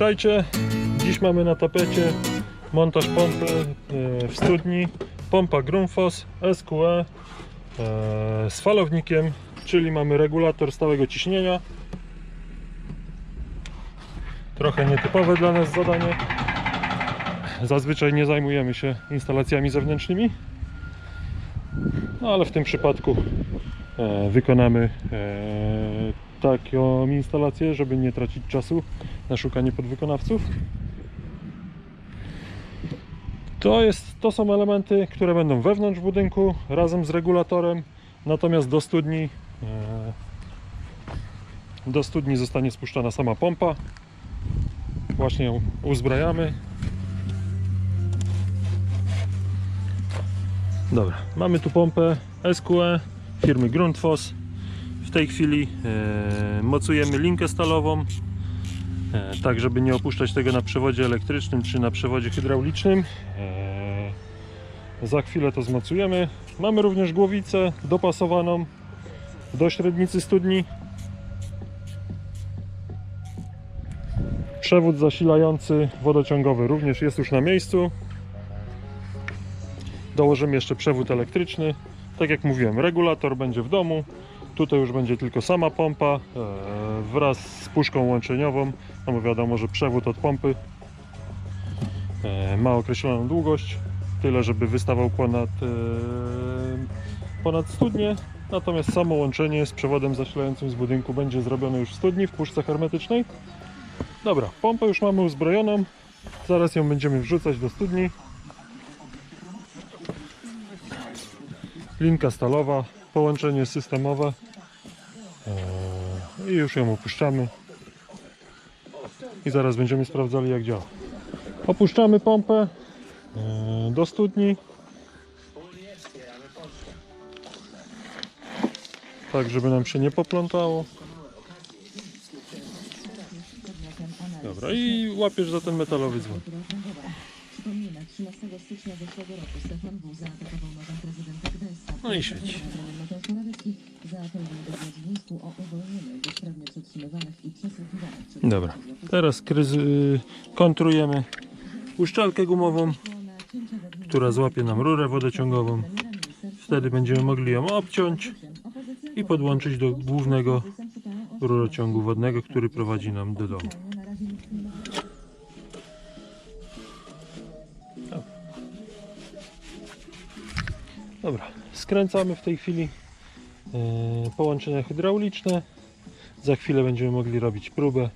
Witajcie. Dziś mamy na tapecie montaż pompy e, w studni. Pompa Grundfos SQE e, z falownikiem, czyli mamy regulator stałego ciśnienia. Trochę nietypowe dla nas zadanie. Zazwyczaj nie zajmujemy się instalacjami zewnętrznymi. No ale w tym przypadku e, wykonamy taką instalację, żeby nie tracić czasu na szukanie podwykonawców. To, jest, to są elementy, które będą wewnątrz budynku razem z regulatorem, natomiast do studni e, do studni zostanie spuszczana sama pompa. Właśnie ją uzbrajamy. Dobra, mamy tu pompę SQE firmy Grundfos. W tej chwili e, mocujemy linkę stalową, tak żeby nie opuszczać tego na przewodzie elektrycznym czy na przewodzie hydraulicznym. E, za chwilę to zmocujemy. Mamy również głowicę dopasowaną do średnicy studni. Przewód zasilający wodociągowy również jest już na miejscu. Dołożymy jeszcze przewód elektryczny. Tak jak mówiłem, regulator będzie w domu. Tutaj już będzie tylko sama pompa e, wraz z puszką łączeniową. No bo wiadomo, że przewód od pompy e, ma określoną długość. Tyle, żeby wystawał ponad, e, ponad studnię. Natomiast samo łączenie z przewodem zasilającym z budynku będzie zrobione już w studni, w puszce hermetycznej. Dobra, pompę już mamy uzbrojoną. Zaraz ją będziemy wrzucać do studni. linka stalowa, połączenie systemowe Eee, i już ją opuszczamy i zaraz będziemy sprawdzali jak działa. Opuszczamy pompę eee, do studni tak żeby nam się nie poplątało. Dobra i łapiesz za ten metalowy dzwon. Przypomnijmy, 13 stycznia zeszłego roku Stefan W. zaatakował nożem prezydenta Gdańska. No i świeci. Dobra, teraz kryzy, kontrujemy uszczelkę gumową, która złapie nam rurę wodociągową. Wtedy będziemy mogli ją obciąć i podłączyć do głównego rurociągu wodnego, który prowadzi nam do domu. Dobra, skręcamy w tej chwili połączenia hydrauliczne. Za chwilę będziemy mogli robić próbę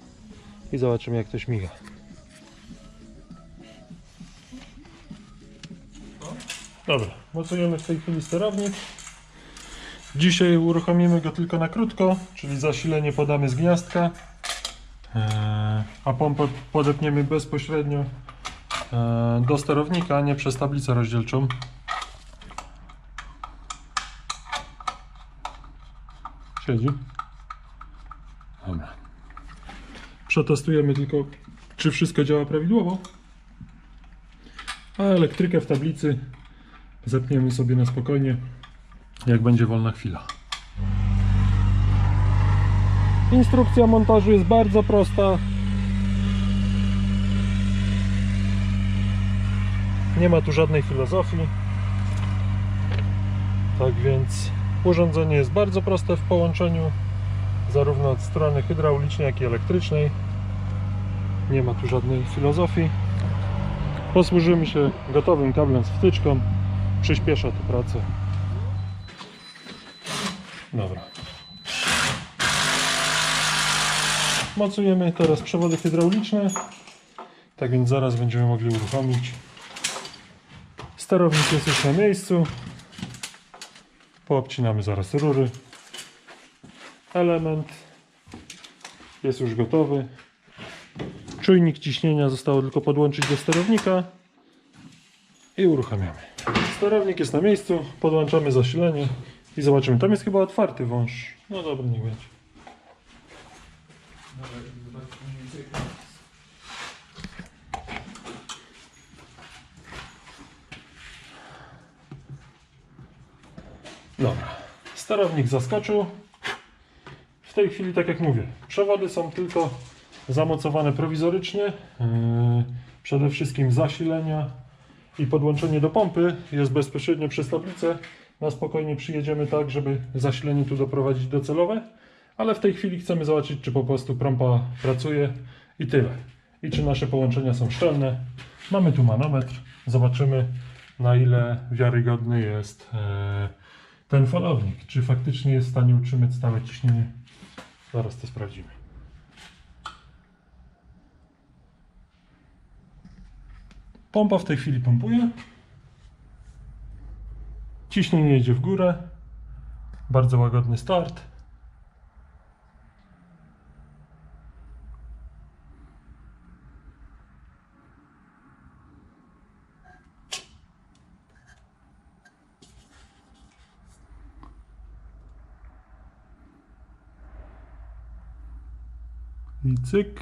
i zobaczymy jak to śmiga. Dobra, mocujemy w tej chwili sterownik. Dzisiaj uruchomimy go tylko na krótko, czyli zasilenie podamy z gniazdka, e, a pompę podepniemy bezpośrednio e, do sterownika, nie przez tablicę rozdzielczą. Siedzi. Dobra. Przetestujemy tylko, czy wszystko działa prawidłowo. A elektrykę w tablicy zepniemy sobie na spokojnie, jak będzie wolna chwila. Instrukcja montażu jest bardzo prosta. Nie ma tu żadnej filozofii. Tak więc urządzenie jest bardzo proste w połączeniu, zarówno od strony hydraulicznej, jak i elektrycznej. Nie ma tu żadnej filozofii. Posłużymy się gotowym kablem z wtyczką. Przyspiesza to pracę. Dobra. Mocujemy teraz przewody hydrauliczne. Tak więc zaraz będziemy mogli uruchomić. Sterownik jest już na miejscu. Poobcinamy zaraz rury. Element jest już gotowy. Czujnik ciśnienia zostało tylko podłączyć do sterownika i uruchamiamy. Sterownik jest na miejscu, podłączamy zasilanie i zobaczymy. Tam jest chyba otwarty wąż. No dobra, niech będzie. Dobra. Sterownik zaskoczył. W tej chwili, tak jak mówię, przewody są tylko zamocowane prowizorycznie. Yy, Przede wszystkim zasilenia i podłączenie do pompy jest bezpośrednio przez tablicę. Na spokojnie przyjedziemy tak, żeby zasilenie tu doprowadzić docelowe, ale w tej chwili chcemy zobaczyć, czy po prostu pompa pracuje i tyle. I czy nasze połączenia są szczelne. Mamy tu manometr, zobaczymy na ile wiarygodny jest e, ten falownik. Czy faktycznie jest w stanie utrzymać stałe ciśnienie. Zaraz to sprawdzimy. Pompa w tej chwili pompuje. Ciśnienie jedzie w górę. Bardzo łagodny start. I cyk.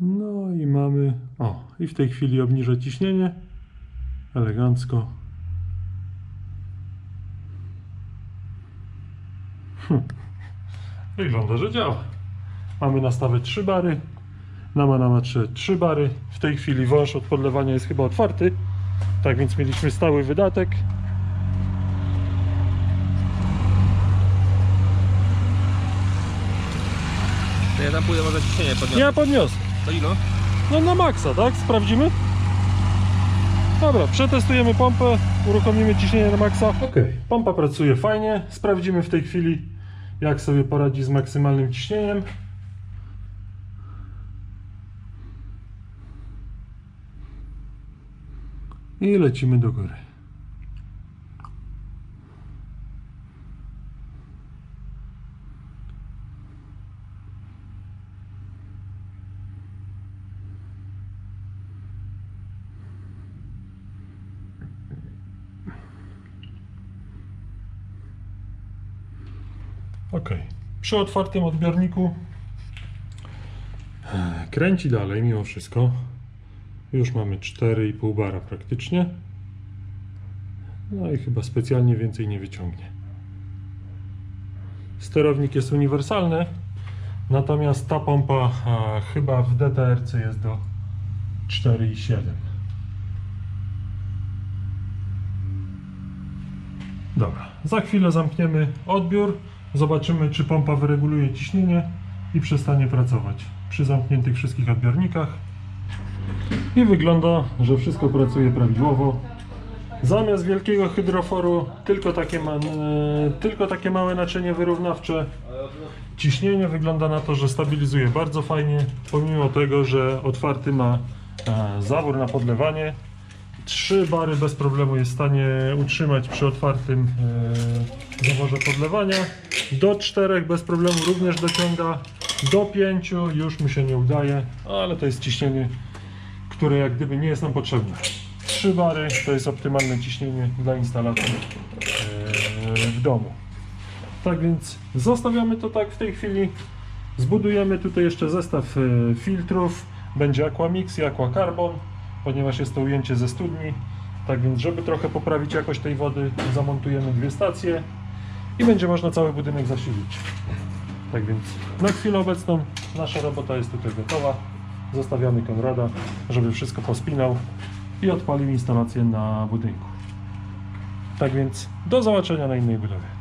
No i mamy. O, i w tej chwili obniżę ciśnienie. Elegancko. Hm. Wygląda, że działa. Mamy na stawę 3 bary. Na manometrze 3 bary. W tej chwili wąż od podlewania jest chyba otwarty. Tak więc mieliśmy stały wydatek. Ja tam pójdę, może ciśnienie podniosę. Ja podniosę. To ilo? No na maksa, tak? Sprawdzimy? Dobra, przetestujemy pompę, uruchomimy ciśnienie na maksa. Ok, pompa pracuje fajnie. Sprawdzimy w tej chwili, jak sobie poradzi z maksymalnym ciśnieniem. I lecimy do góry. Ok. Przy otwartym odbiorniku kręci dalej mimo wszystko. Już mamy 4,5 bara praktycznie. No i chyba specjalnie więcej nie wyciągnie. Sterownik jest uniwersalny, natomiast ta pompa a, chyba w DTRC jest do 4,7. Dobra, za chwilę zamkniemy odbiór, zobaczymy czy pompa wyreguluje ciśnienie i przestanie pracować przy zamkniętych wszystkich odbiornikach. I wygląda, że wszystko pracuje prawidłowo. Zamiast wielkiego hydroforu tylko takie, ma, e, tylko takie małe naczynie wyrównawcze. Ciśnienie wygląda na to, że stabilizuje bardzo fajnie, pomimo tego, że otwarty ma e, zawór na podlewanie. Trzy bary bez problemu jest w stanie utrzymać przy otwartym e, zaworze podlewania. Do czterech bez problemu również dociąga. Do pięciu już mu się nie udaje, ale to jest ciśnienie, które jak gdyby nie jest nam potrzebne. Trzy bary to jest optymalne ciśnienie dla instalacji e, w domu. Tak więc zostawiamy to tak w tej chwili. Zbudujemy tutaj jeszcze zestaw e, filtrów. Będzie Aquamix i Aquacarbon, ponieważ jest to ujęcie ze studni. Tak więc, żeby trochę poprawić jakość tej wody, zamontujemy dwie stacje i będzie można cały budynek zasilić. Tak więc, na chwilę obecną nasza robota jest tutaj gotowa. Zostawiamy Konrada, żeby wszystko pospinał i odpalił instalację na budynku. Tak więc, do zobaczenia na innej budowie.